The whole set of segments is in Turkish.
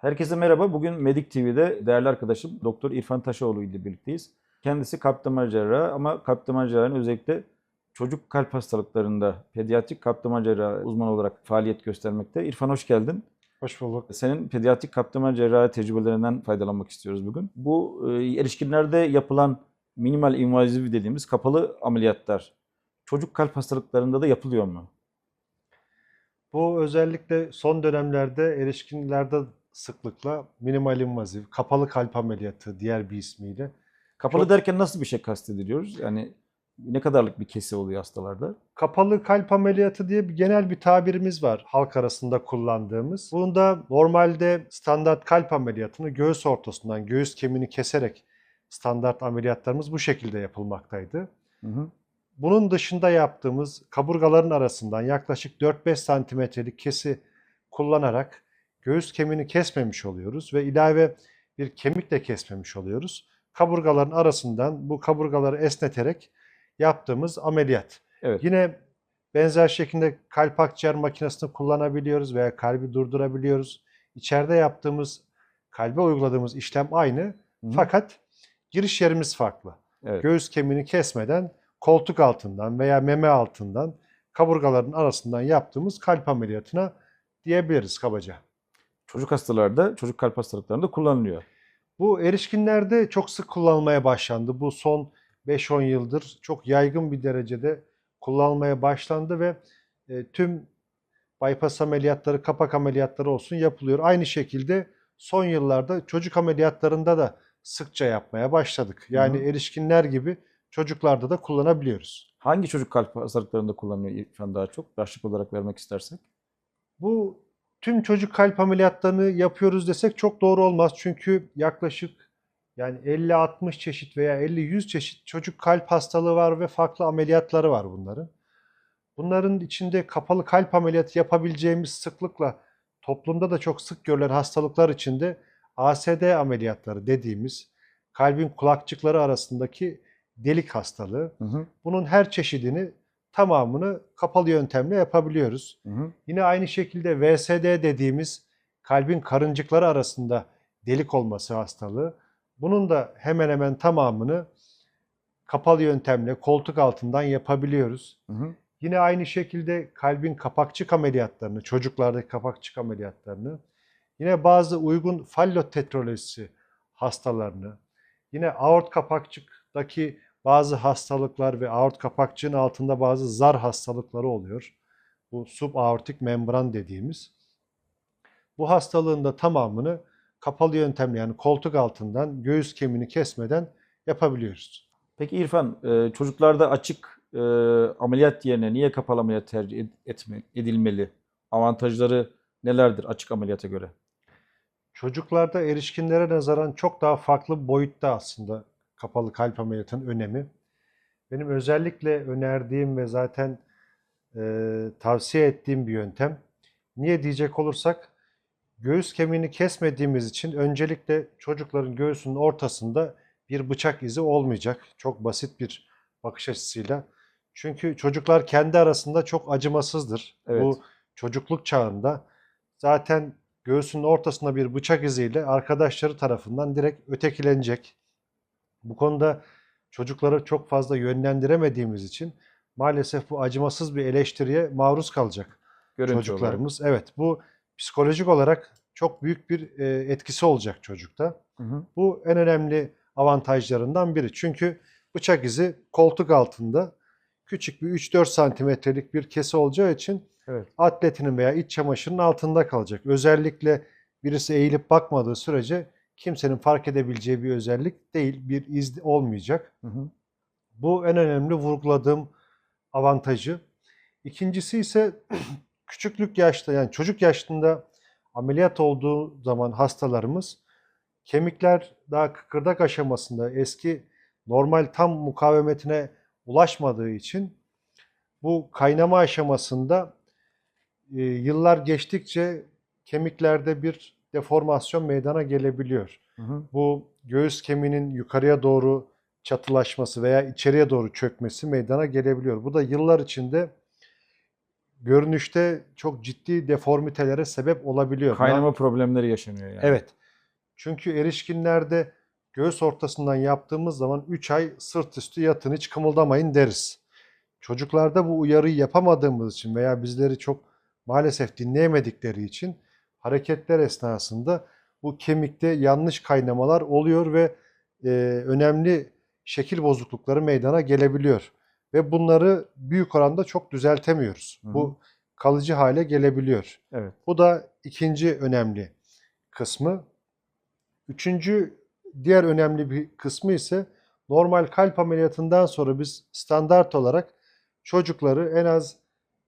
Herkese merhaba. Bugün Medik TV'de değerli arkadaşım Doktor İrfan Taşoğlu ile birlikteyiz. Kendisi kalp damar cerrahı ama kalp damar cerrahının özellikle çocuk kalp hastalıklarında pediatrik kalp damar cerrahı uzmanı olarak faaliyet göstermekte. İrfan hoş geldin. Hoş bulduk. Senin pediatrik kalp damar cerrahı tecrübelerinden faydalanmak istiyoruz bugün. Bu e, erişkinlerde yapılan minimal invaziv dediğimiz kapalı ameliyatlar çocuk kalp hastalıklarında da yapılıyor mu? Bu özellikle son dönemlerde erişkinlerde sıklıkla minimal invaziv, kapalı kalp ameliyatı diğer bir ismiyle. Kapalı Çok- derken nasıl bir şey kastediliyoruz? Yani ne kadarlık bir kesi oluyor hastalarda? Kapalı kalp ameliyatı diye bir genel bir tabirimiz var halk arasında kullandığımız. Bunda normalde standart kalp ameliyatını göğüs ortasından göğüs kemiğini keserek standart ameliyatlarımız bu şekilde yapılmaktaydı. Hı hı. Bunun dışında yaptığımız kaburgaların arasından yaklaşık 4-5 santimetrelik kesi kullanarak göğüs kemiğini kesmemiş oluyoruz ve ilave bir kemik de kesmemiş oluyoruz. Kaburgaların arasından bu kaburgaları esneterek yaptığımız ameliyat. Evet. Yine benzer şekilde kalp akciğer makinesini kullanabiliyoruz veya kalbi durdurabiliyoruz. İçeride yaptığımız, kalbe uyguladığımız işlem aynı Hı fakat giriş yerimiz farklı Evet. göğüs kemiğini kesmeden koltuk altından veya meme altından kaburgaların arasından yaptığımız kalp ameliyatına diyebiliriz kabaca. Çocuk hastalarda, çocuk kalp hastalıklarında kullanılıyor. Bu erişkinlerde çok sık kullanılmaya başlandı. Bu son 5-10 yıldır çok yaygın bir derecede kullanılmaya başlandı ve e, tüm bypass ameliyatları, kapak ameliyatları olsun yapılıyor. Aynı şekilde son yıllarda çocuk ameliyatlarında da sıkça yapmaya başladık. Yani Hı erişkinler gibi çocuklarda da kullanabiliyoruz. Hangi çocuk kalp hastalıklarında kullanılıyor İrfan daha çok? Başlık olarak vermek istersek. Bu tüm çocuk kalp ameliyatlarını yapıyoruz desek çok doğru olmaz. Çünkü yaklaşık yani 50-60 çeşit veya 50-100 çeşit çocuk kalp hastalığı var ve farklı ameliyatları var bunların. Bunların içinde kapalı kalp ameliyatı yapabileceğimiz sıklıkla toplumda da çok sık görülen hastalıklar içinde ASD ameliyatları dediğimiz kalbin kulakçıkları arasındaki delik hastalığı. Hı hı. Bunun her çeşidini tamamını kapalı yöntemle yapabiliyoruz. Hı hı. Yine aynı şekilde VSD dediğimiz kalbin karıncıkları arasında delik olması hastalığı. Bunun da hemen hemen tamamını kapalı yöntemle koltuk altından yapabiliyoruz. Hı hı. Yine aynı şekilde kalbin kapakçık ameliyatlarını, çocuklardaki kapakçık ameliyatlarını, yine bazı uygun fallotetrolojisi hastalarını, yine aort kapakçıktaki bazı hastalıklar ve aort kapakçığın altında bazı zar hastalıkları oluyor. Bu subaortik membran dediğimiz. Bu hastalığın da tamamını kapalı yöntemle yani koltuk altından göğüs kemiğini kesmeden yapabiliyoruz. Peki İrfan, e, çocuklarda açık e, ameliyat yerine niye kapalı ameliyat tercih edilmeli? Avantajları nelerdir açık ameliyata göre? Çocuklarda erişkinlere nazaran çok daha farklı boyutta aslında kapalı kalp ameliyatının önemi. Benim özellikle önerdiğim ve zaten e, tavsiye ettiğim bir yöntem. Niye diyecek olursak göğüs kemiğini kesmediğimiz için öncelikle çocukların göğsünün ortasında bir bıçak izi olmayacak. Çok basit bir bakış açısıyla. Çünkü çocuklar kendi arasında çok acımasızdır. Evet. Bu çocukluk çağında zaten göğsünün ortasında bir bıçak iziyle arkadaşları tarafından direkt ötekilenecek. Bu konuda çocukları çok fazla yönlendiremediğimiz için maalesef bu acımasız bir eleştiriye maruz kalacak Görüntü olarak. çocuklarımız. Evet bu psikolojik olarak çok büyük bir e, etkisi olacak çocukta. Hı hı. Bu en önemli avantajlarından biri. Çünkü bıçak izi koltuk altında küçük bir 3-4 santimetrelik bir kesi olacağı için Evet. atletinin veya iç çamaşırının altında kalacak. Özellikle birisi eğilip bakmadığı sürece kimsenin fark edebileceği bir özellik değil, bir iz olmayacak. Hı hı. Bu en önemli vurguladığım avantajı. İkincisi ise küçüklük yaşta yani çocuk yaşında ameliyat olduğu zaman hastalarımız kemikler daha kıkırdak aşamasında eski normal tam mukavemetine ulaşmadığı için bu kaynama aşamasında e, yıllar geçtikçe kemiklerde bir deformasyon meydana gelebiliyor. Hı hı. Bu göğüs kemiğinin yukarıya doğru çatılaşması veya içeriye doğru çökmesi meydana gelebiliyor. Bu da yıllar içinde görünüşte çok ciddi deformitelere sebep olabiliyor. Kaynama problemleri yaşanıyor yani. Evet. Çünkü erişkinlerde göğüs ortasından yaptığımız zaman 3 ay sırt üstü yatın hiç kımıldamayın deriz. Çocuklarda bu uyarıyı yapamadığımız için veya bizleri çok maalesef dinleyemedikleri için hareketler esnasında bu kemikte yanlış kaynamalar oluyor ve e, önemli şekil bozuklukları meydana gelebiliyor. Ve bunları büyük oranda çok düzeltemiyoruz. Hı hı. Bu kalıcı hale gelebiliyor. Evet. Bu da ikinci önemli kısmı. Üçüncü diğer önemli bir kısmı ise normal kalp ameliyatından sonra biz standart olarak çocukları en az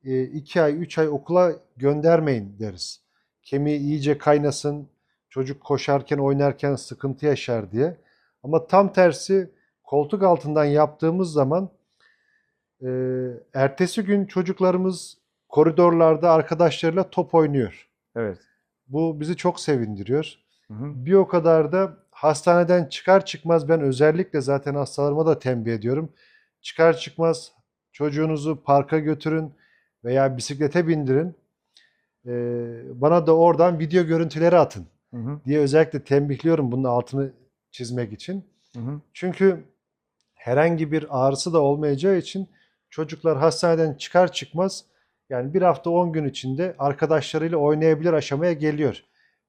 2 ay 3 ay okula göndermeyin deriz. Kemiği iyice kaynasın, çocuk koşarken oynarken sıkıntı yaşar diye. Ama tam tersi koltuk altından yaptığımız zaman e, ertesi gün çocuklarımız koridorlarda arkadaşlarıyla top oynuyor. Evet. Bu bizi çok sevindiriyor. Hı hı. Bir o kadar da hastaneden çıkar çıkmaz ben özellikle zaten hastalarıma da tembih ediyorum. Çıkar çıkmaz çocuğunuzu parka götürün veya bisiklete bindirin. Ee, bana da oradan video görüntüleri atın Hı hı. diye özellikle tembihliyorum bunun altını çizmek için. Hı hı. Çünkü herhangi bir ağrısı da olmayacağı için çocuklar hastaneden çıkar çıkmaz yani bir hafta 10 gün içinde arkadaşlarıyla oynayabilir aşamaya geliyor.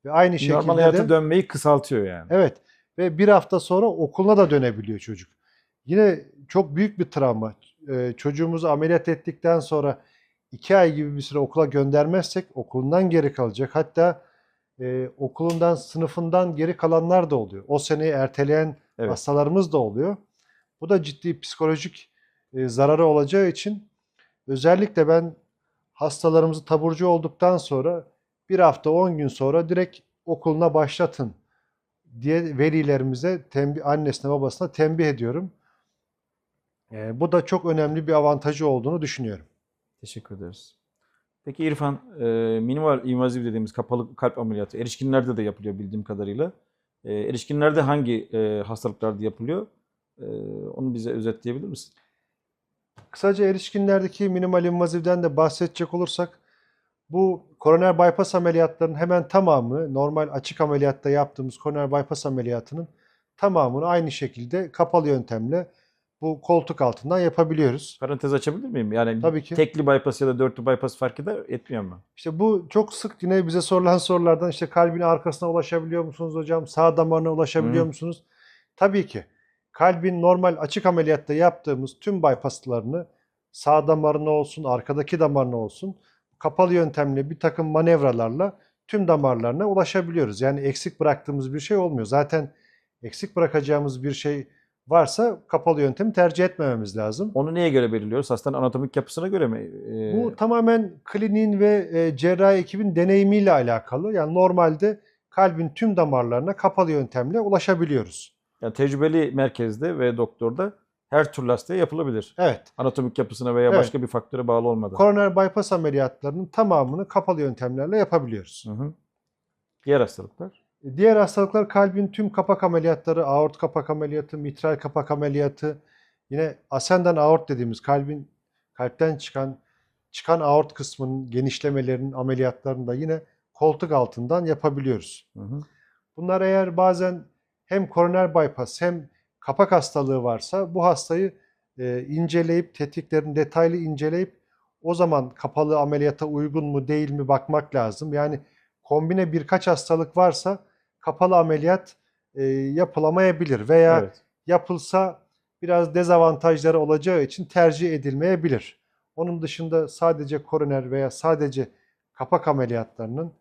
Ve aynı şekilde Normal hayata de dönmeyi kısaltıyor yani. evet ve bir hafta sonra okuluna da dönebiliyor çocuk. Yine çok büyük bir travma. Ee, çocuğumuzu ameliyat ettikten sonra 2 ay gibi bir süre okula göndermezsek okulundan geri kalacak. Hatta e, okulundan, sınıfından geri kalanlar da oluyor. O seneyi erteleyen Evet. hastalarımız da oluyor. Bu da ciddi psikolojik e, zararı olacağı için özellikle ben hastalarımızı taburcu olduktan sonra bir hafta 10 gün sonra direkt okuluna başlatın diye velilerimize tembih, annesine babasına tembih ediyorum. E, bu da çok önemli bir avantajı olduğunu düşünüyorum. Teşekkür ederiz. Peki İrfan, e, minimal invaziv dediğimiz kapalı kalp ameliyatı erişkinlerde de yapılıyor bildiğim kadarıyla. E, erişkinlerde hangi e, hastalıklarda yapılıyor? E, onu bize özetleyebilir misin? Kısaca erişkinlerdeki minimal invazivden de bahsedecek olursak bu koroner bypass ameliyatlarının hemen tamamı normal açık ameliyatta yaptığımız koroner bypass ameliyatının tamamını aynı şekilde kapalı yöntemle bu koltuk altından yapabiliyoruz. Parantez açabilir miyim? Yani Tabii ki. tekli bypass ya da dörtlü bypass fark eder, etmiyor mu? İşte bu çok sık yine bize sorulan sorulardan işte kalbin arkasına ulaşabiliyor musunuz hocam? Sağ damarına ulaşabiliyor Hı. musunuz? Tabii ki. Kalbin normal açık ameliyatta yaptığımız tüm bypasslarını sağ damarına olsun, arkadaki damarına olsun kapalı yöntemle bir takım manevralarla tüm damarlarına ulaşabiliyoruz. Yani eksik bıraktığımız bir şey olmuyor. Zaten eksik bırakacağımız bir şey varsa kapalı yöntemi tercih etmememiz lazım. Onu neye göre belirliyoruz? Hastanın anatomik yapısına göre mi? E, Bu tamamen kliniğin ve e, cerrahi ekibin deneyimiyle alakalı. Yani normalde kalbin tüm damarlarına kapalı yöntemle ulaşabiliyoruz. yani tecrübeli merkezde ve doktorda her türlü hastaya yapılabilir. Evet. Anatomik yapısına veya Evet. başka bir faktöre bağlı olmadan. Koroner bypass ameliyatlarının tamamını kapalı yöntemlerle yapabiliyoruz. Hı hı. Diğer hastalıklar? Diğer hastalıklar kalbin tüm kapak ameliyatları, aort kapak ameliyatı, mitral kapak ameliyatı, yine ascending aort dediğimiz kalbin kalpten çıkan çıkan aort kısmının genişlemelerinin ameliyatlarını da yine koltuk altından yapabiliyoruz. Hı hı. Bunlar eğer bazen hem koroner bypass hem kapak hastalığı varsa bu hastayı e, inceleyip tetiklerini detaylı inceleyip o zaman kapalı ameliyata uygun mu değil mi bakmak lazım. Yani kombine birkaç hastalık varsa kapalı ameliyat e, yapılamayabilir veya Evet. yapılsa biraz dezavantajları olacağı için tercih edilmeyebilir. Onun dışında sadece koroner veya sadece kapak ameliyatlarının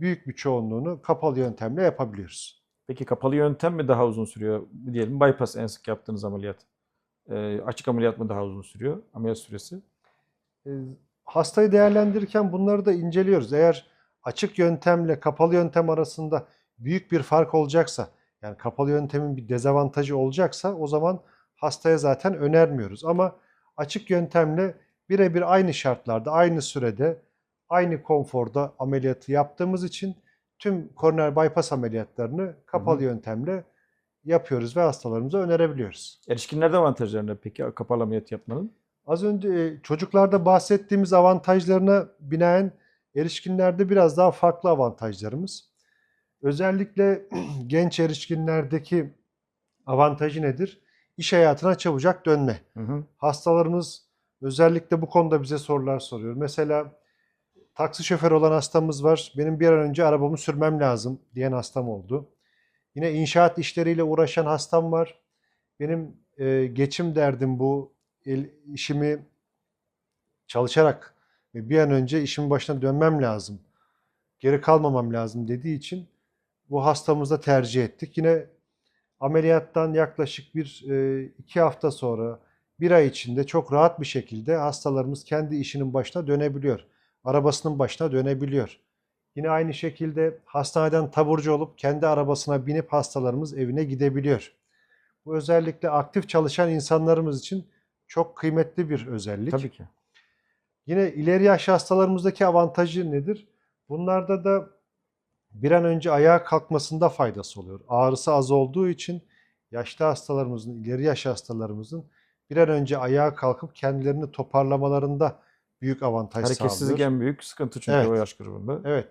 büyük bir çoğunluğunu kapalı yöntemle yapabiliyoruz. Peki kapalı yöntem mi daha uzun sürüyor? Diyelim bypass en sık yaptığınız ameliyat. Ee, açık ameliyat mı daha uzun sürüyor? Ameliyat süresi? E, Hastayı değerlendirirken bunları da inceliyoruz. Eğer açık yöntemle kapalı yöntem arasında büyük bir fark olacaksa, yani kapalı yöntemin bir dezavantajı olacaksa o zaman hastaya zaten önermiyoruz. Ama açık yöntemle birebir aynı şartlarda, aynı sürede, aynı konforda ameliyatı yaptığımız için tüm koroner bypass ameliyatlarını kapalı yöntemle yapıyoruz ve hastalarımıza önerebiliyoruz. Erişkinlerde avantajları ne peki kapalı ameliyat yapmanın? Az önce e, çocuklarda bahsettiğimiz avantajlarına binaen erişkinlerde biraz daha farklı avantajlarımız. Özellikle genç erişkinlerdeki avantajı nedir? İş hayatına çabucak dönme. Hı hı. Hastalarımız özellikle bu konuda bize sorular soruyor. Mesela taksi şoförü olan hastamız var. Benim bir an önce arabamı sürmem lazım diyen hastam oldu. Yine inşaat işleriyle uğraşan hastam var. Benim e, geçim derdim bu. El, işimi çalışarak ve bir an önce işimin başına dönmem lazım. Geri kalmamam lazım dediği için bu hastamızda tercih ettik. Yine ameliyattan yaklaşık bir e, iki hafta sonra bir ay içinde çok rahat bir şekilde hastalarımız kendi işinin başına dönebiliyor. Arabasının başına dönebiliyor. Yine aynı şekilde hastaneden taburcu olup kendi arabasına binip hastalarımız evine gidebiliyor. Bu özellikle aktif çalışan insanlarımız için çok kıymetli bir özellik. Tabii ki. Yine ileri yaş hastalarımızdaki avantajı nedir? Bunlarda da bir an önce ayağa kalkmasında faydası oluyor. Ağrısı az olduğu için yaşlı hastalarımızın, ileri yaş hastalarımızın bir an önce ayağa kalkıp kendilerini toparlamalarında büyük avantaj Hareketsizlik sağlıyor. en büyük sıkıntı çünkü Evet. o yaş grubunda. Evet.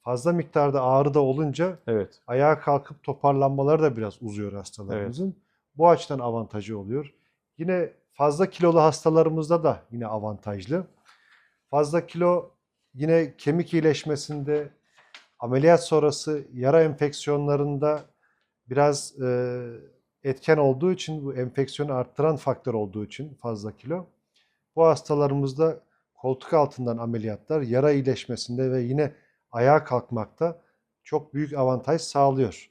Fazla miktarda ağrı da olunca Evet. ayağa kalkıp toparlanmaları da biraz uzuyor hastalarımızın. Bu açıdan avantajı oluyor. Yine fazla kilolu hastalarımızda da yine avantajlı. Fazla kilo yine kemik iyileşmesinde, ameliyat sonrası yara enfeksiyonlarında biraz e, etken olduğu için, bu enfeksiyonu arttıran faktör olduğu için fazla kilo. Bu hastalarımızda koltuk altından ameliyatlar yara iyileşmesinde ve yine ayağa kalkmakta çok büyük avantaj sağlıyor.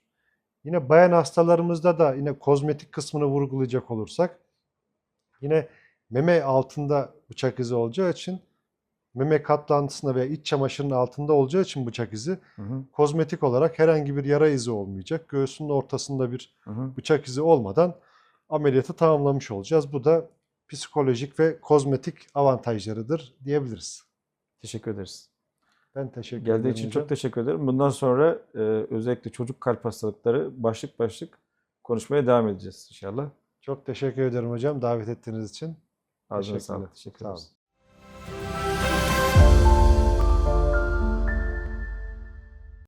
Yine bayan hastalarımızda da yine kozmetik kısmını vurgulayacak olursak yine meme altında bıçak izi olacağı için meme katlantısında veya iç çamaşırının altında olacağı için bıçak izi Hı hı. kozmetik olarak herhangi bir yara izi olmayacak. Göğsünün ortasında bir Hı hı. bıçak izi olmadan ameliyatı tamamlamış olacağız. Bu da psikolojik ve kozmetik avantajlarıdır diyebiliriz. Teşekkür ederiz. Ben teşekkür Geldiği ederim için hocam. çok teşekkür ederim. Bundan sonra e, özellikle çocuk kalp hastalıkları başlık başlık konuşmaya devam edeceğiz inşallah. Çok teşekkür ederim hocam davet ettiğiniz için. Ağzına sağlık. Teşekkür ederiz.